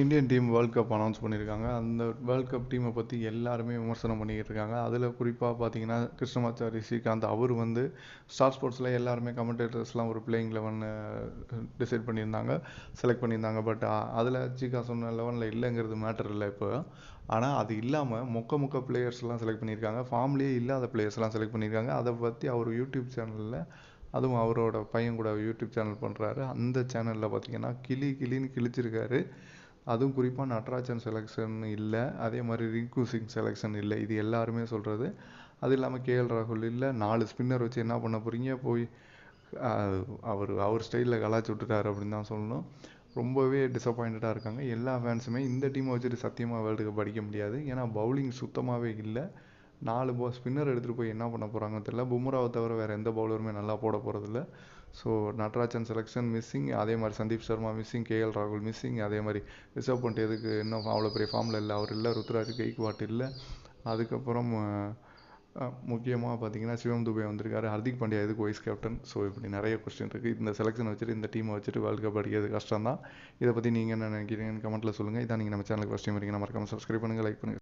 Indian team world cup announce பண்ணியிருக்காங்க. அந்த world cup டீமை பற்றி எல்லாருமே விமர்சனம் பண்ணிக்கிட்டு இருக்காங்க அதில் குறிப்பாக பார்த்தீங்கன்னா கிருஷ்ணமாச்சாரி ஸ்ரீகாந்த் அவர் வந்து ஸ்டார் ஸ்போர்ட்ஸில் எல்லாருமே கமெண்டேட்டர்ஸ்லாம் ஒரு பிளேயிங் லெவன் டிசைட் பண்ணியிருந்தாங்க. செலக்ட் பண்ணியிருந்தாங்க. பட் அதில் ஜிகா சொன்ன லெவனில் இல்லைங்கிறது மேட்டர் இல்லை இப்போ. ஆனால் அது இல்லாமல் மொக்க மொக்க பிளேயர்ஸ்லாம் செலக்ட் பண்ணியிருக்காங்க. ஃபார்ம்லேயே இல்லாத பிளேயர்ஸ்லாம் செலக்ட் பண்ணியிருக்காங்க. அதை பற்றி அவர் யூடியூப் சேனலில் அதுவும் அவரோட பையன் கூட யூடியூப் சேனல் பண்ணுறாரு அந்த சேனலில் பார்த்தீங்கன்னா கிளி கிளின்னு கிழிச்சிருக்காரு. அதுவும் குறிப்பாக நட்ராஜன் செலெக்ஷன் இல்லை. அதே மாதிரி ரிங்கு சிங் செலெக்ஷன் இல்லை. இது எல்லாருமே சொல்கிறது அது இல்லாமல் கேஎல் ராகுல் இல்லை. நாலு ஸ்பின்னர் வச்சு என்ன பண்ண போகிறீங்க போய் அவர் அவர் ஸ்டைலில் கலாச்சி விட்டுட்டாரு அப்படின்னு தான் சொல்லணும். ரொம்பவே டிசப்பாயிண்டடாக இருக்காங்க. எல்லா ஃபேன்ஸுமே இந்த டீமை வச்சுட்டு சத்தியமாக வேர்ல்டு கப் அடிக்க முடியாது. ஏன்னா பவுலிங் சுத்தமாகவே இல்லை. நாலு போ ஸ்பின்னர் எடுத்துகிட்டு போய் என்ன பண்ண போகிறாங்கன்னு தெரியல. பும்ராவை தவிர வேறு எந்த பவுலருமே நல்லா போட போகிறதில்ல ஸோ நட்ராஜன் செலெக்ஷன் மிஸ்ஸிங் அதே மாதிரி சந்தீப் சர்மா மிஸ்ஸிங் கேஎல் ராகுல் மிஸ்ஸிங் அதே மாதிரி ரிசர்வ் பண்ணிட்டு எதுக்கு இன்னும் அவ்வளோ பெரிய ஃபார்மில் இல்லை. அவர் இல்லை ருத்ராஜ் கெய்க்வாட் இல்லை. அதுக்கப்புறம் முக்கியமாக பார்த்தீங்கன்னா சிவம் துபே வந்திருக்காரு. ஹர்திக் பாண்டியா எதுக்கு வைஸ் கேப்டன் ஸோ இப்படி நிறைய கொஸ்டின் இருக்குது இந்த செலெக்ஷன் வச்சுட்டு இந்த டீமை வச்சுட்டு வேர்ல்டு கப் அடிக்கிறது கஷ்டம் தான் இதை பற்றி நீங்கள் என்ன நினைக்கிறீங்கன்னு கமெண்ட்டில் சொல்லுங்கள் இதான் நீங்கள் நம்ம சேனலுக்கு ஃபஸ்ட் டைம் இருக்கீங்க மறக்காமல் சப்ஸ்கிரைப் பண்ணுங்கள் லைக் பண்ணுங்கள்